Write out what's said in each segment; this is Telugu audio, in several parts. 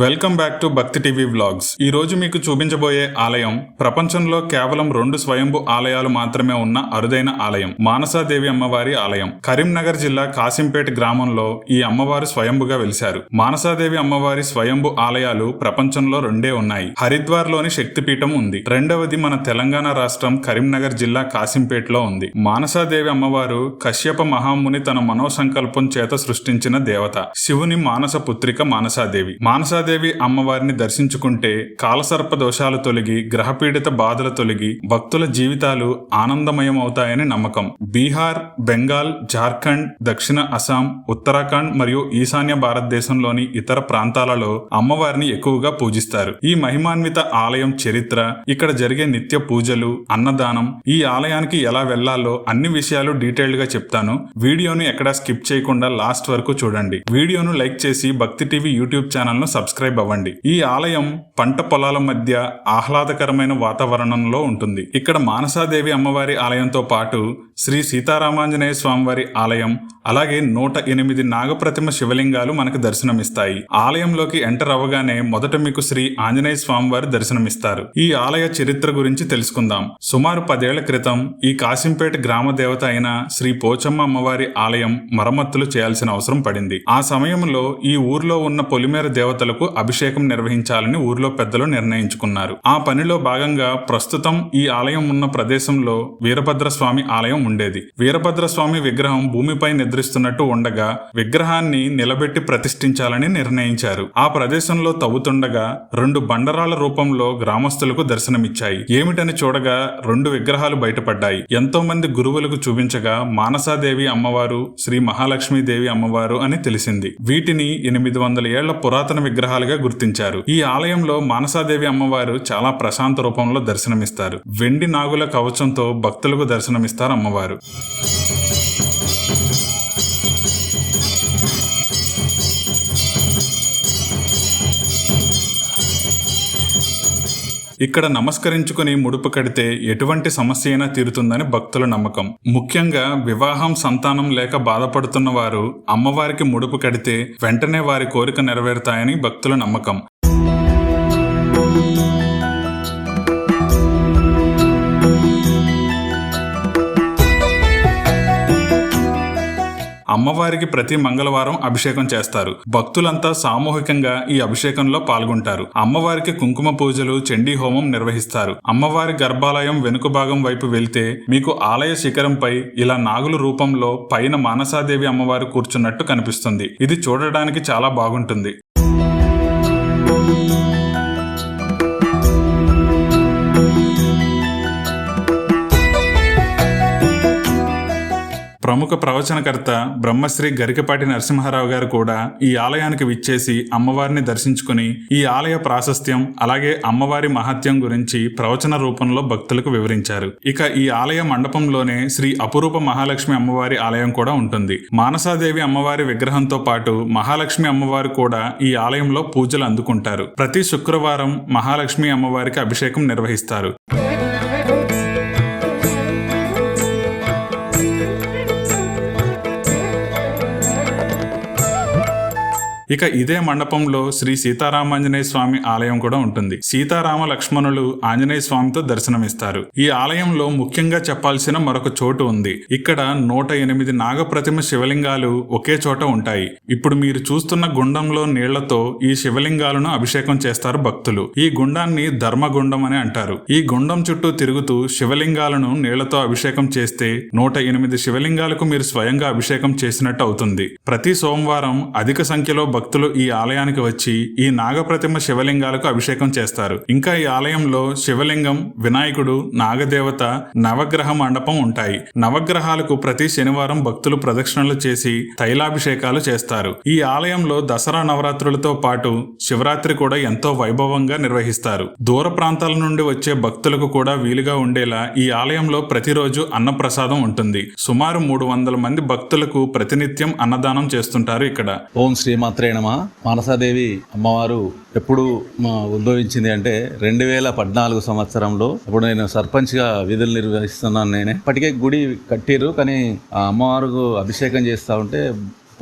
Welcome back to Bhakti TV vlogs. ఈ రోజు మీకు చూపించబోయే ఆలయం ప్రపంచంలో కేవలం రెండు స్వయంభు ఆలయాలు మాత్రమే ఉన్న అరుదైన ఆలయం మానసాదేవి అమ్మవారి ఆలయం. కరీంనగర్ జిల్లా కాసింపేట గ్రామంలో ఈ అమ్మవారు స్వయంభుగా వెలిశారు. మానసాదేవి అమ్మవారి స్వయంభు ఆలయాలు ప్రపంచంలో రెండే ఉన్నాయి. హరిద్వార్లోని శక్తిపీఠం ఉంది. రెండవది మన తెలంగాణ రాష్ట్రం కరీంనగర్ జిల్లా కాసింపేటలో ఉంది. మానసాదేవి అమ్మవారు కశ్యప మహాముని తన మనోసంకల్పం చేత సృష్టించిన దేవత. శివుని మానస పుత్రిక మానసాదేవి మానసాదేవి అమ్మవారిని దర్శించుకుంటే కాలసర్ప దోషాలు తొలగి గ్రహపీడిత బాధలు తొలగి భక్తుల జీవితాలు ఆనందమయం అవుతాయని నమ్మకం. బీహార్ బెంగాల్ జార్ఖండ్ దక్షిణ అస్సాం ఉత్తరాఖండ్ మరియు ఈశాన్య భారతదేశంలోని ఇతర ప్రాంతాలలో అమ్మవారిని ఎక్కువగా పూజిస్తారు. ఈ మహిమాన్విత ఆలయం చరిత్ర ఇక్కడ జరిగే నిత్య పూజలు అన్నదానం ఈ ఆలయానికి ఎలా వెళ్ళాలో అన్ని విషయాలు డీటెయిల్డ్గా చెప్తాను. వీడియోను ఎక్కడా స్కిప్ చేయకుండా లాస్ట్ వరకు చూడండి. వీడియోను లైక్ చేసి Bhakti TV YouTube channel subscribe subscribe అవ్వండి. ఈ ఆలయం పంట పొలాల మధ్య ఆహ్లాదకరమైన వాతావరణంలో ఉంటుంది. ఇక్కడ మానసాదేవి అమ్మవారి ఆలయంతో పాటు శ్రీ సీతారామాంజనేయ స్వామివారి ఆలయం అలాగే నూట ఎనిమిది నాగప్రతిమ శివలింగాలు మనకు దర్శనమిస్తాయి. ఆలయంలోకి ఎంటర్ అవ్వగానే మొదట మీకు శ్రీ ఆంజనేయ స్వామివారి దర్శనమిస్తారు. ఈ ఆలయ చరిత్ర గురించి తెలుసుకుందాం. సుమారు పదేళ్ళ క్రితం ఈ కాసింపేట గ్రామ దేవత అయిన శ్రీ పోచమ్మ అమ్మవారి ఆలయం మరమ్మతులు చేయాల్సిన అవసరం పడింది. ఆ సమయంలో ఈ ఊర్లో ఉన్న పొలిమేర దేవతలకు అభిషేకం నిర్వహించాలని ఊర్లో పెద్దలు నిర్ణయించుకున్నారు. ఆ పనిలో భాగంగా ప్రస్తుతం ఈ ఆలయం ఉన్న ప్రదేశంలో వీరభద్ర స్వామి ఆలయం ఉండేది. వీరభద్ర స్వామి విగ్రహం భూమిపై నిద్రిస్తున్నట్టు ఉండగా విగ్రహాన్ని నిలబెట్టి ప్రతిష్ఠించాలని నిర్ణయించారు. ఆ ప్రదేశంలో తవ్వుతుండగా రెండు బండరాల రూపంలో గ్రామస్తులకు దర్శనమిచ్చాయి. ఏమిటని చూడగా రెండు విగ్రహాలు బయటపడ్డాయి. ఎంతో మంది గురువులకు చూపించగా మానసాదేవి అమ్మవారు శ్రీ మహాలక్ష్మీదేవి అమ్మవారు అని తెలిసింది. వీటిని ఎనిమిది వందల ఏళ్ళ పురాతన విగ్రహాలుగా గుర్తించారు. ఈ ఆలయంలో మానసాదేవి అమ్మవారు చాలా ప్రశాంత రూపంలో దర్శనమిస్తారు. వెండి నాగుల కవచంతో భక్తులకు దర్శనమిస్తారు అమ్మవారు. ఇక్కడ నమస్కరించుకుని ముడుపు కడితే ఎటువంటి సమస్య అయినా తీరుతుందని భక్తుల నమ్మకం. ముఖ్యంగా వివాహం సంతానం లేక బాధపడుతున్న వారు అమ్మవారికి ముడుపు కడితే వెంటనే వారి కోరిక నెరవేరుతాయని భక్తుల నమ్మకం. అమ్మవారికి ప్రతి మంగళవారం అభిషేకం చేస్తారు. భక్తులంతా సామూహికంగా ఈ అభిషేకంలో పాల్గొంటారు. అమ్మవారికి కుంకుమ పూజలు చండీ హోమం నిర్వహిస్తారు. అమ్మవారి గర్భాలయం వెనుక భాగం వైపు వెళ్తే మీకు ఆలయ శిఖరంపై ఇలా నాగుల రూపంలో పైన మానసాదేవి అమ్మవారు కూర్చున్నట్టు కనిపిస్తుంది. ఇది చూడడానికి చాలా బాగుంటుంది. ప్రముఖ ప్రవచనకర్త బ్రహ్మశ్రీ గరికపాటి నరసింహారావు గారు కూడా ఈ ఆలయానికి విచ్చేసి అమ్మవారిని దర్శించుకుని ఈ ఆలయ ప్రాశస్త్యం అలాగే అమ్మవారి మహత్యం గురించి ప్రవచన రూపంలో భక్తులకు వివరించారు. ఇక ఈ ఆలయ మండపంలోనే శ్రీ అపురూప మహాలక్ష్మి అమ్మవారి ఆలయం కూడా ఉంటుంది. మానసాదేవి అమ్మవారి విగ్రహంతో పాటు మహాలక్ష్మి అమ్మవారు కూడా ఈ ఆలయంలో పూజలు అందుకుంటారు. ప్రతి శుక్రవారం మహాలక్ష్మి అమ్మవారికి అభిషేకం నిర్వహిస్తారు. ఇక ఇదే మండపంలో శ్రీ సీతారామాంజనేయ స్వామి ఆలయం కూడా ఉంటుంది. సీతారామ లక్ష్మణులు ఆంజనేయ స్వామితో దర్శనమిస్తారు. ఈ ఆలయంలో ముఖ్యంగా చెప్పాల్సిన మరొక చోటు ఉంది. ఇక్కడ నూట ఎనిమిది నాగప్రతిమ శివలింగాలు ఒకే చోట ఉంటాయి. ఇప్పుడు మీరు చూస్తున్న గుండంలో నీళ్ళతో ఈ శివలింగాలను అభిషేకం చేస్తారు భక్తులు. ఈ గుండాన్ని ధర్మగుండం అని అంటారు. ఈ గుండం చుట్టూ తిరుగుతూ శివలింగాలను నీళ్ళతో అభిషేకం చేస్తే నూట ఎనిమిది శివలింగాలకు మీరు స్వయంగా అభిషేకం చేసినట్టు అవుతుంది. ప్రతి సోమవారం అధిక సంఖ్యలో భక్తులు ఈ ఆలయానికి వచ్చి ఈ నాగప్రతిమ శివలింగాలకు అభిషేకం చేస్తారు. ఇంకా ఈ ఆలయంలో శివలింగం వినాయకుడు నాగదేవత నవగ్రహ మండపం ఉంటాయి. నవగ్రహాలకు ప్రతి శనివారం భక్తులు ప్రదక్షిణలు చేసి తైలాభిషేకాలు చేస్తారు. ఈ ఆలయంలో దసరా నవరాత్రులతో పాటు శివరాత్రి కూడా ఎంతో వైభవంగా నిర్వహిస్తారు. దూర ప్రాంతాల నుండి వచ్చే భక్తులకు కూడా వీలుగా ఉండేలా ఈ ఆలయంలో ప్రతిరోజు అన్నప్రసాదం ఉంటుంది. సుమారు మూడు వందల మంది భక్తులకు ప్రతినిత్యం అన్నదానం చేస్తుంటారు ఇక్కడ. ఓం శ్రీమాత్రే నమ మానసాదేవి అమ్మవారు ఎప్పుడు ఉద్భవించింది అంటే రెండు వేల పద్నాలుగు సంవత్సరంలో. ఇప్పుడు నేను సర్పంచ్గా విధులు నిర్వహిస్తున్నాను నేనే. ఇప్పటికే గుడి కట్టిర్రు కానీ ఆ అమ్మవారికి అభిషేకం చేస్తూ ఉంటే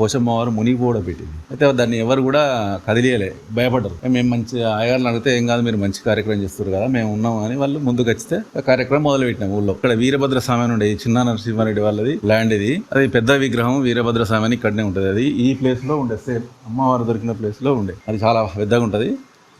పోషమ్మ మునిగి కూడా పెట్టింది అయితే దాన్ని ఎవరు కూడా కదిలియలే భయపడరు మేము మంచి అయ్యగారిని అడిగితే ఏం కాదు మీరు మంచి కార్యక్రమం చేస్తారు కదా మేము ఉన్నాం అని వాళ్ళు ముందుకు వచ్చితే కార్యక్రమం మొదలు పెట్టినాం ఊళ్ళో. ఇక్కడ వీరభద్ర స్వామి అని ఉండే చిన్న నరసింహారెడ్డి వాళ్ళది ల్యాండ్ ఇది. అది పెద్ద విగ్రహం వీరభద్ర స్వామి అని ఇక్కడనే ఉంటుంది. అది ఈ ప్లేస్లో ఉండే సేమ్ అమ్మవారు దొరికిన ప్లేస్లో ఉండే. అది చాలా పెద్దగా ఉంటుంది.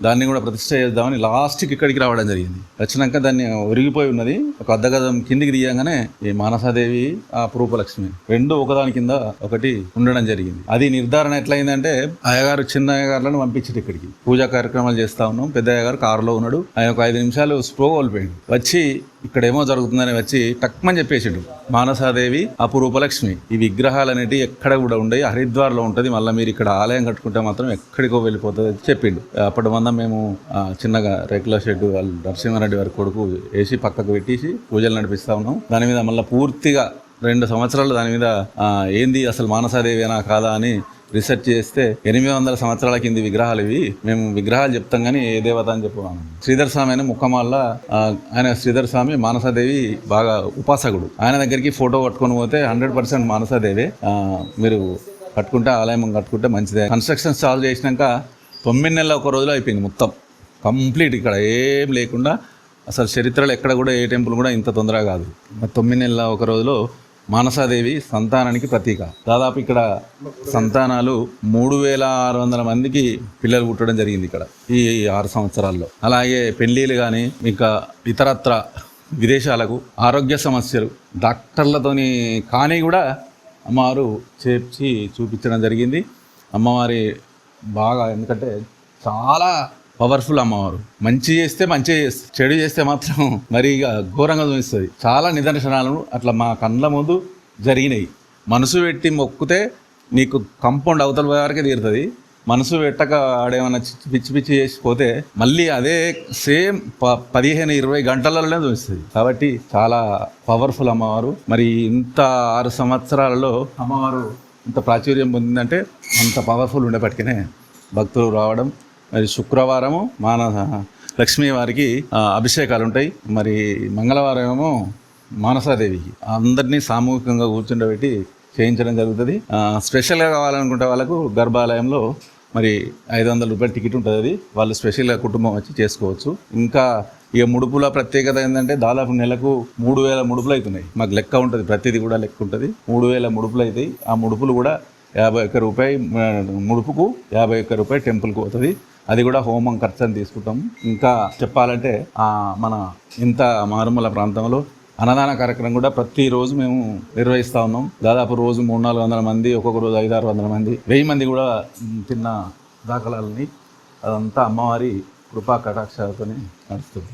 దాన్ని కూడా ప్రతిష్ట చేద్దామని లాస్ట్కి ఇక్కడికి రావడం జరిగింది. వచ్చినాక దాన్ని ఒరిగిపోయి ఉన్నది. ఒక అద్దగదం కిందికి దిగంగానే ఈ మానసాదేవి ఆ రూపలక్ష్మి రెండు ఒకదాని కింద ఒకటి ఉండడం జరిగింది. అది నిర్ధారణ ఎట్లయిందంటే అయ్యగారు చిన్న అయ్యగారులను పంపించారు ఇక్కడికి. పూజా కార్యక్రమాలు చేస్తా ఉన్నాం. పెద్ద అయ్యగారు కారులో ఉన్నాడు. ఆయన ఒక ఐదు నిమిషాలు స్ప్రో కోల్పోయాడు. వచ్చి ఇక్కడేమో జరుగుతుందని వచ్చి టక్మని చెప్పేసిండు. మానసాదేవి అపురూపలక్ష్మి. ఈ విగ్రహాలు అనేటివి ఎక్కడ కూడా ఉండయి. హరిద్వార్లో ఉంటుంది. మళ్ళీ మీరు ఇక్కడ ఆలయం కట్టుకుంటే మాత్రం ఎక్కడికో వెళ్ళిపోతుంది అని చెప్పిండు. అప్పటి మందం మేము చిన్నగా రేకుల షెడ్ వాళ్ళు నరసింహారెడ్డి వారి కొడుకు వేసి పక్కకు పెట్టేసి పూజలు నడిపిస్తా ఉన్నాం. దాని మీద మళ్ళీ పూర్తిగా రెండు సంవత్సరాలు దాని మీద ఏంది అసలు మానసాదేవేనా కాదా అని రీసెర్చ్ చేస్తే ఎనిమిది వందల సంవత్సరాల కింది విగ్రహాలు ఇవి. మేము విగ్రహాలు చెప్తాం కానీ ఏ దేవత అని చెప్పాము శ్రీధర్ స్వామి అని ముఖమాల ఆయన శ్రీధర్ స్వామి మానసాదేవి బాగా ఉపాసకుడు. ఆయన దగ్గరికి ఫోటో పట్టుకొని పోతే హండ్రెడ్ పర్సెంట్ మానసాదేవి. మీరు కట్టుకుంటే ఆలయం కట్టుకుంటే మంచిదే. కన్స్ట్రక్షన్ స్టార్ట్ చేసినాక తొమ్మిది నెలల ఒక రోజులో అయిపోయింది మొత్తం. కంప్లీట్ ఇక్కడ ఏం లేకుండా అసలు చరిత్రలో ఎక్కడ కూడా ఏ టెంపుల్ కూడా ఇంత తొందరగా కాదు. తొమ్మిది నెలల ఒక రోజులో మానసాదేవి సంతానానికి ప్రతీక. దాదాపు ఇక్కడ సంతానాలు మూడు వేల ఆరు వందల మందికి పిల్లలు పుట్టడం జరిగింది ఇక్కడ ఈ ఆరు సంవత్సరాల్లో. అలాగే పెళ్ళిళ్ళు కానీ ఇంకా ఇతరత్ర విదేశాలకు ఆరోగ్య సమస్యలు డాక్టర్లతోని కానీ కూడా అమ్మవారు చేర్చి చూపించడం జరిగింది. అమ్మవారి బాగా ఎందుకంటే చాలా పవర్ఫుల్ అమ్మవారు. మంచి చేస్తే మంచి చేస్తుంది చెడు చేస్తే మాత్రం మరి ఘోరంగా చూపిస్తుంది చాలా నిదర్శనాలను అట్లా మా కండ్ల ముందు జరిగినాయి. మనసు పెట్టి మొక్కితే నీకు కంపౌండ్ అవతల వరకే తీరుతుంది. మనసు పెట్టక ఆడేమన్నా పిచ్చి పిచ్చి చేసిపోతే మళ్ళీ అదే సేమ్ ప పదిహేను ఇరవై గంటలలోనే చూపిస్తుంది కాబట్టి చాలా పవర్ఫుల్ అమ్మవారు. మరి ఇంత ఆరు సంవత్సరాలలో అమ్మవారు ఇంత ప్రాచుర్యం పొందిందంటే అంత పవర్ఫుల్ ఉండేపటికనే భక్తులు రావడం మరి శుక్రవారము మాన లక్ష్మీ వారికి అభిషేకాలు ఉంటాయి మరి మంగళవారం ఏమో మానసాదేవికి. అందరినీ సామూహికంగా కూర్చుండబెట్టి చేయించడం జరుగుతుంది. స్పెషల్గా కావాలనుకుంటే వాళ్ళకు గర్భాలయంలో మరి ఐదు వందల రూపాయల టికెట్ ఉంటుంది అది. వాళ్ళు స్పెషల్గా కుటుంబం వచ్చి చేసుకోవచ్చు. ఇంకా ఇక ముడుపుల ప్రత్యేకత ఏంటంటే దాదాపు నెలకు మూడు వేల ముడుపులు అవుతున్నాయి. మాకు లెక్క ఉంటుంది ప్రతిదీ కూడా లెక్క ఉంటుంది. మూడు వేల ముడుపులు అవుతాయి. ఆ ముడుపులు కూడా యాభై ఒక్క రూపాయి ముడుపుకు యాభై ఒక్క రూపాయి టెంపుల్కి పోతుంది. అది కూడా హోమం ఖర్చు అని తీసుకుంటాం. ఇంకా చెప్పాలంటే మన ఇంత మారుమూల ప్రాంతంలో అన్నదాన కార్యక్రమం కూడా ప్రతిరోజు మేము నిర్వహిస్తూ ఉన్నాం. దాదాపు రోజు మూడు నాలుగు వందల మంది ఒక్కొక్క రోజు ఐదు ఆరు వందల మంది వెయ్యి మంది కూడా తిన్న దాఖలాలని అదంతా అమ్మవారి కృపా కటాక్షాలతోనే నడుస్తుంది.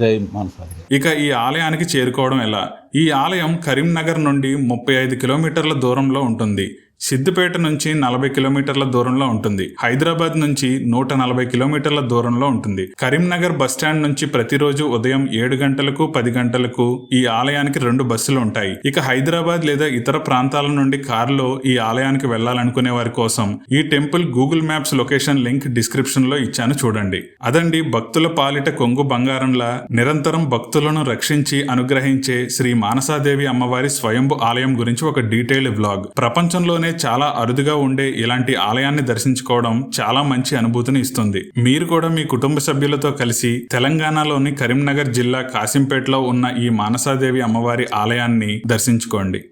జై మానసాది. ఇక ఈ ఆలయానికి చేరుకోవడం ఎలా? ఈ ఆలయం కరీంనగర్ నుండి ముప్పై ఐదు కిలోమీటర్ల దూరంలో ఉంటుంది. సిద్దిపేట నుంచి నలభై కిలోమీటర్ల దూరంలో ఉంటుంది. హైదరాబాద్ నుంచి నూట నలభై కిలోమీటర్ల దూరంలో ఉంటుంది. కరీంనగర్ బస్టాండ్ నుంచి ప్రతిరోజు ఉదయం ఏడు గంటలకు పది గంటలకు ఈ ఆలయానికి రెండు బస్సులు ఉంటాయి. ఇక హైదరాబాద్ లేదా ఇతర ప్రాంతాల నుండి కారులో ఈ ఆలయానికి వెళ్ళాలనుకునే వారి కోసం ఈ temple Google Maps location link డిస్క్రిప్షన్లో ఇచ్చాను చూడండి. అదండి భక్తుల పాలిట కొంగు బంగారంలా నిరంతరం భక్తులను రక్షించి అనుగ్రహించే శ్రీ మానసాదేవి అమ్మవారి స్వయంభు ఆలయం గురించి ఒక డీటెయిల్డ్ వ్లాగ్. ప్రపంచంలోనే చాలా అరుదుగా ఉండే ఇలాంటి ఆలయాన్ని దర్శించుకోవడం చాలా మంచి అనుభూతిని ఇస్తుంది. మీరు కూడా మీ కుటుంబ సభ్యులతో కలిసి తెలంగాణలోని కరీంనగర్ జిల్లా కాసింపేటలో ఉన్న ఈ మానసాదేవి అమ్మవారి ఆలయాన్ని దర్శించుకోండి.